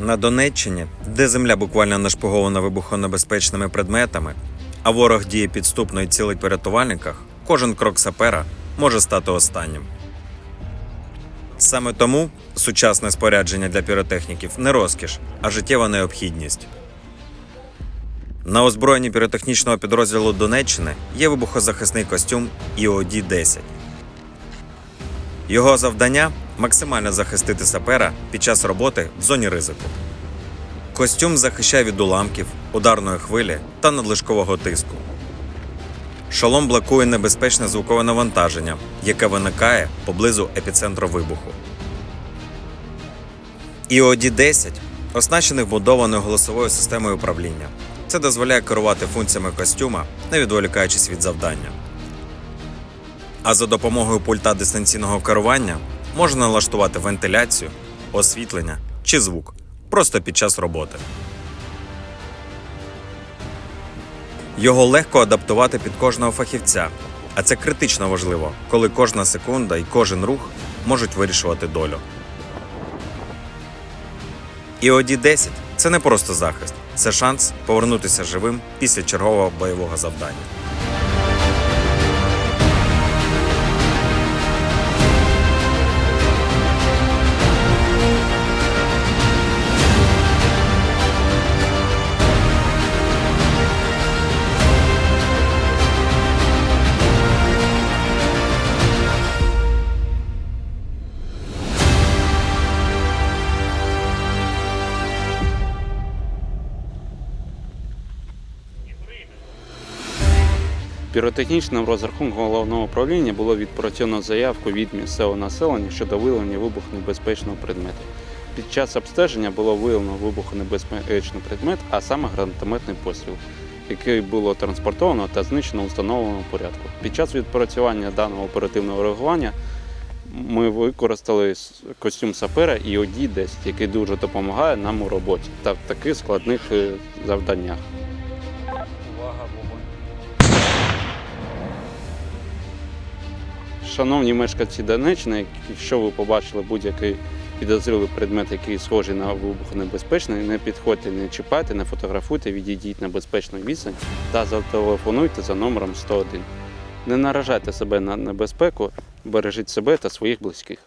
На Донеччині, де земля буквально нашпигована вибухонебезпечними предметами, а ворог діє підступно і цілить по рятувальниках, кожен крок сапера може стати останнім. Саме тому сучасне спорядження для піротехніків не розкіш, а життєва необхідність. На озброєнні піротехнічного підрозділу Донеччини є вибухозахисний костюм ІОД-10. Його завдання максимально захистити сапера під час роботи в зоні ризику. Костюм захищає від уламків, ударної хвилі та надлишкового тиску. Шолом блокує небезпечне звукове навантаження, яке виникає поблизу епіцентру вибуху. ІОД-10 оснащений вбудованою голосовою системою управління. Це дозволяє керувати функціями костюма, не відволікаючись від завдання. А за допомогою пульта дистанційного керування можна налаштувати вентиляцію, освітлення чи звук просто під час роботи. Його легко адаптувати під кожного фахівця, а це критично важливо, коли кожна секунда і кожен рух можуть вирішувати долю. іод 10 це не просто захист, це шанс повернутися живим після чергового бойового завдання. Піротехнічним розрахунком головного управління було відпрацьовано заявку від місцевого населення щодо виявлення вибухонебезпечного предмету. Під час обстеження було виявлено вибухонебезпечний предмет, а саме гранатометний постріл, який було транспортовано та знищено у встановленому порядку. Під час відпрацювання даного оперативного реагування ми використали костюм сапера і оді 10 який дуже допомагає нам у роботі та в таких складних е, завданнях. Шановні мешканці Донеччини, якщо ви побачили будь-який підозрілий предмет, який схожий на вибухонебезпечний, не підходьте, не чіпайте, не фотографуйте, відійдіть на безпечну відстань та зателефонуйте за номером 101. Не наражайте себе на небезпеку, бережіть себе та своїх близьких.